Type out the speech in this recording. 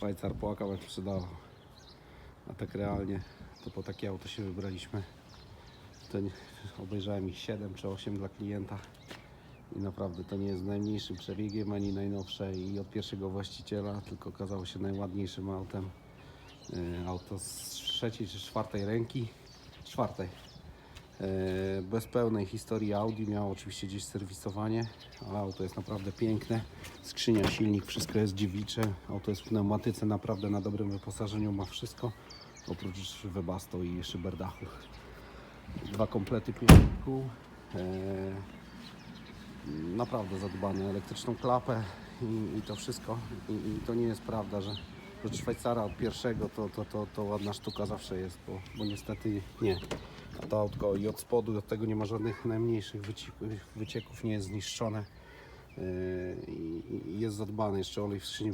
Szwajcar płakał jak sprzedawał. A tak realnie to po takie auto się wybraliśmy. Nie, obejrzałem ich 7 czy 8 dla klienta. I naprawdę to nie jest najmniejszym przebiegiem ani najnowsze i od pierwszego właściciela, tylko okazało się najładniejszym autem. Yy, Auto z trzeciej czy czwartej ręki. Czwartej. Yy, Bez pełnej historii Audi miało oczywiście gdzieś serwisowanie, ale auto jest naprawdę piękne. Skrzynia, silnik, wszystko jest dziewicze. Auto jest w pneumatyce, naprawdę na dobrym wyposażeniu ma wszystko. Oprócz webasto i szyberdachu. Dwa komplety kół. Yy, naprawdę zadbane, elektryczną klapę i, i to wszystko. I, I to nie jest prawda, że że Szwajcara od pierwszego to, to, to, to ładna sztuka zawsze jest, bo, bo niestety nie. To autko i od spodu tego nie ma żadnych najmniejszych wycieków, nie jest zniszczone. Yy, i jest zadbane, jeszcze olej w skrzyni